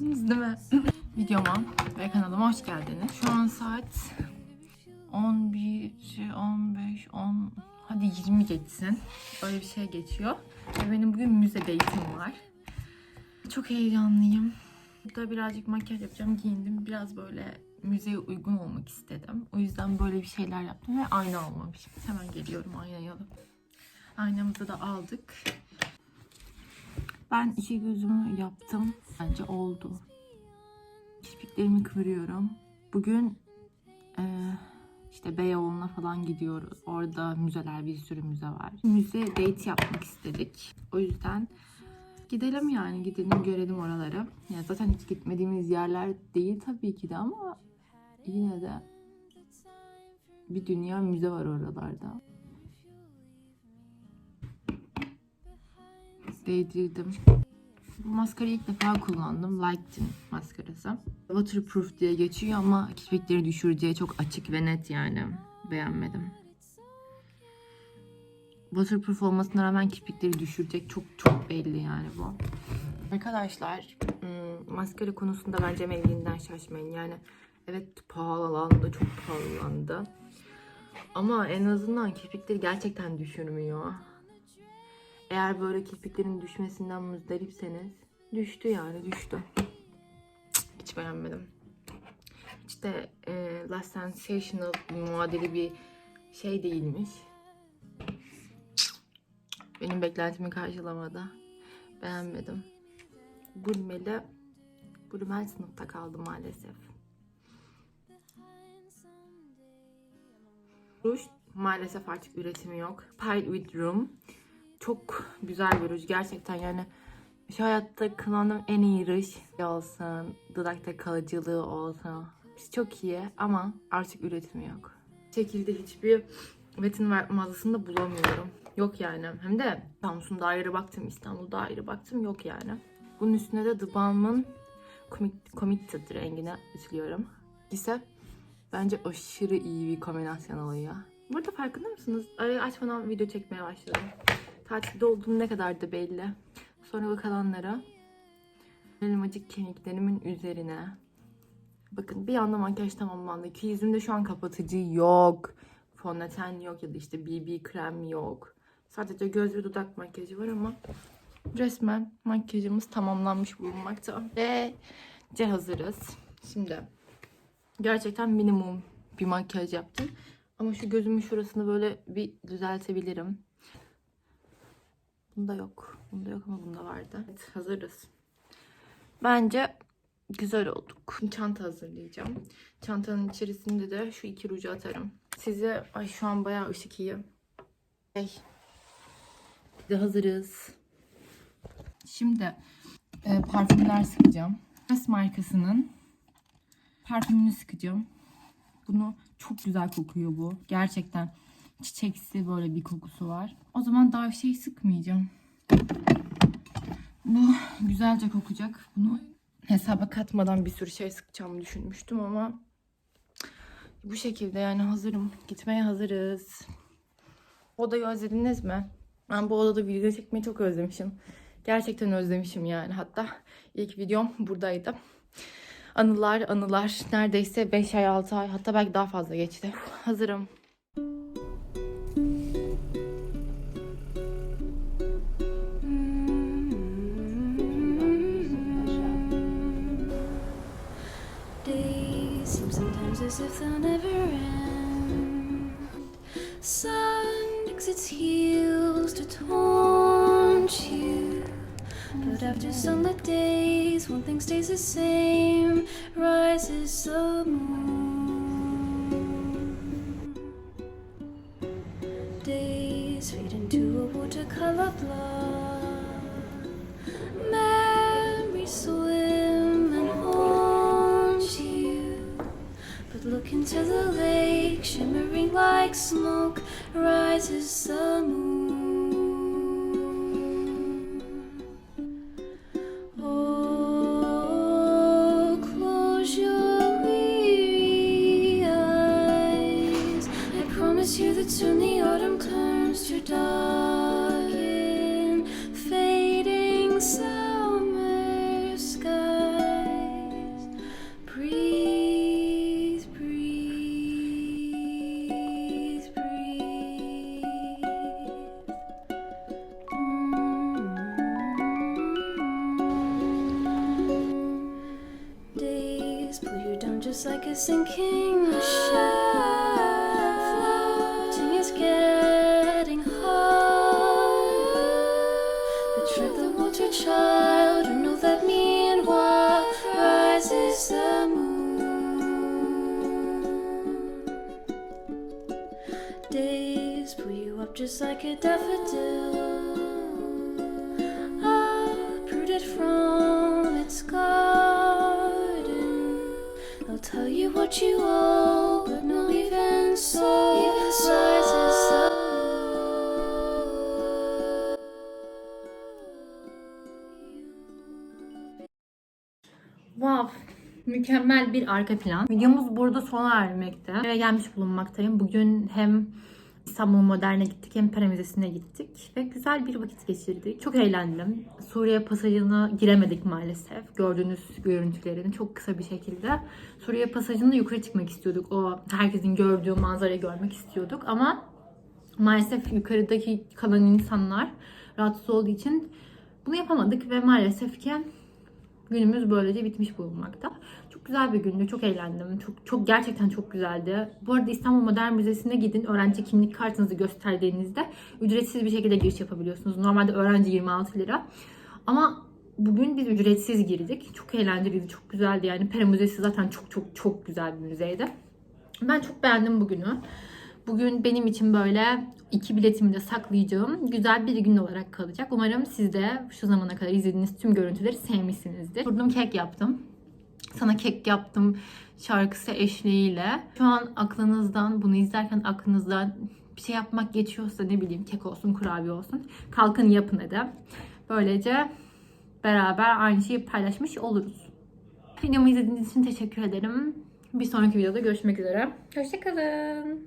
Görüyorsunuz değil mi? Videoma ve kanalıma hoş geldiniz. Şu an saat 11, 15, 10, hadi 20 geçsin. Öyle bir şey geçiyor. Ve benim bugün müze date'im var. Çok heyecanlıyım. Burada birazcık makyaj yapacağım. Giyindim. Biraz böyle müzeye uygun olmak istedim. O yüzden böyle bir şeyler yaptım ve ayna almamışım. Hemen geliyorum aynayı alıp. Aynamızı da aldık. Ben iki gözümü yaptım. Bence oldu. Kirpiklerimi kıvırıyorum. Bugün eee, işte Beyoğlu'na falan gidiyoruz. Orada müzeler, bir sürü müze var. Müze date yapmak istedik. O yüzden gidelim yani. Gidelim görelim oraları. Yani zaten hiç gitmediğimiz yerler değil tabii ki de ama yine de bir dünya müze var oralarda. Değdirdim. Bu maskarayı ilk defa kullandım. Lighting maskarası. Waterproof diye geçiyor ama kirpikleri düşüreceği çok açık ve net yani. Beğenmedim. Waterproof olmasına rağmen kirpikleri düşürecek çok çok belli yani bu. Arkadaşlar hmm, maskara konusunda bence Maybelline'den şaşmayın. Yani evet pahalandı, çok pahalandı. Ama en azından kirpikleri gerçekten düşürmüyor. Eğer böyle kirpiklerin düşmesinden muzdaripseniz düştü yani düştü. Hiç beğenmedim. Hiç de e, Last Sensational muadili bir şey değilmiş. Benim beklentimi karşılamadı. Beğenmedim. Bulmeli. Bulmel sınıfta kaldı maalesef. Ruj maalesef artık üretimi yok. Pile with Room çok güzel bir ruj gerçekten yani şu hayatta kullandığım en iyi ruj olsun, dudakta kalıcılığı olsun. Hepsi çok iyi ama artık üretimi yok. Bu şekilde hiçbir Metin mağazasında bulamıyorum. Yok yani. Hem de Samsun'da ayrı baktım, İstanbul'da ayrı baktım. Yok yani. Bunun üstüne de The Balm'ın Commit- Committed rengine ütülüyorum. ise bence aşırı iyi bir kombinasyon oluyor. Burada farkında mısınız? Arayı açmadan video çekmeye başladım. Tatilde olduğum ne kadar da belli. Sonra kalanlara elmacık kemiklerimin üzerine bakın bir anda makyaj tamamlandı ki yüzümde şu an kapatıcı yok. Fondöten yok ya da işte BB krem yok. Sadece göz ve dudak makyajı var ama resmen makyajımız tamamlanmış bulunmakta. Ve ce hazırız. Şimdi gerçekten minimum bir makyaj yaptım. Ama şu gözümün şurasını böyle bir düzeltebilirim. Bunda yok. Bunda yok ama bunda vardı. Evet hazırız. Bence güzel olduk. Çanta hazırlayacağım. Çantanın içerisinde de şu iki ruju atarım. Size ay şu an bayağı ışık iyi. Hey. Bir de hazırız. Şimdi e, parfümler sıkacağım. Nas markasının parfümünü sıkacağım. Bunu çok güzel kokuyor bu. Gerçekten çiçeksi böyle bir kokusu var. O zaman daha bir şey sıkmayacağım. Bu güzelce kokacak. Bunu hesaba katmadan bir sürü şey sıkacağımı düşünmüştüm ama bu şekilde yani hazırım. Gitmeye hazırız. Odayı özlediniz mi? Ben bu odada video çekmeyi çok özlemişim. Gerçekten özlemişim yani. Hatta ilk videom buradaydı. Anılar, anılar. Neredeyse 5 ay, 6 ay hatta belki daha fazla geçti. Hazırım. Days seem sometimes as if they'll never end. Sun digs its heels to taunt you. But after sunlit days, one thing stays the same rises the moon. Into the lake, shimmering like smoke, rises the moon. Sinking ship. Floating is getting hard. Tread the water, child, and know that meanwhile rises the moon. Days pull you up just like a daffodil. Wow. Mükemmel bir arka plan. Videomuz burada sona ermekte. Eve gelmiş bulunmaktayım. Bugün hem İstanbul Modern'e gittik hem Pera Müzesi'ne gittik. Ve güzel bir vakit geçirdik. Çok eğlendim. Suriye pasajına giremedik maalesef. Gördüğünüz görüntülerini çok kısa bir şekilde. Suriye pasajında yukarı çıkmak istiyorduk. O herkesin gördüğü manzarayı görmek istiyorduk. Ama maalesef yukarıdaki kalan insanlar rahatsız olduğu için bunu yapamadık ve maalesef ki günümüz böylece bitmiş bulunmakta. Güzel bir gündü. Çok eğlendim. Çok çok gerçekten çok güzeldi. Bu arada İstanbul Modern Müzesi'ne gidin. Öğrenci kimlik kartınızı gösterdiğinizde ücretsiz bir şekilde giriş yapabiliyorsunuz. Normalde öğrenci 26 lira. Ama bugün biz ücretsiz girdik. Çok eğlenceliydi. Çok güzeldi yani. Pera Müzesi zaten çok çok çok güzel bir müzeydi. Ben çok beğendim bugünü. Bugün benim için böyle iki biletimi de saklayacağım güzel bir gün olarak kalacak. Umarım siz de şu zamana kadar izlediğiniz tüm görüntüleri sevmişsinizdir. Durdum kek yaptım. Sana kek yaptım şarkısı eşliğiyle. Şu an aklınızdan, bunu izlerken aklınızdan bir şey yapmak geçiyorsa ne bileyim kek olsun, kurabiye olsun. Kalkın yapın hadi. Böylece beraber aynı şeyi paylaşmış oluruz. Videomu izlediğiniz için teşekkür ederim. Bir sonraki videoda görüşmek üzere. Hoşçakalın.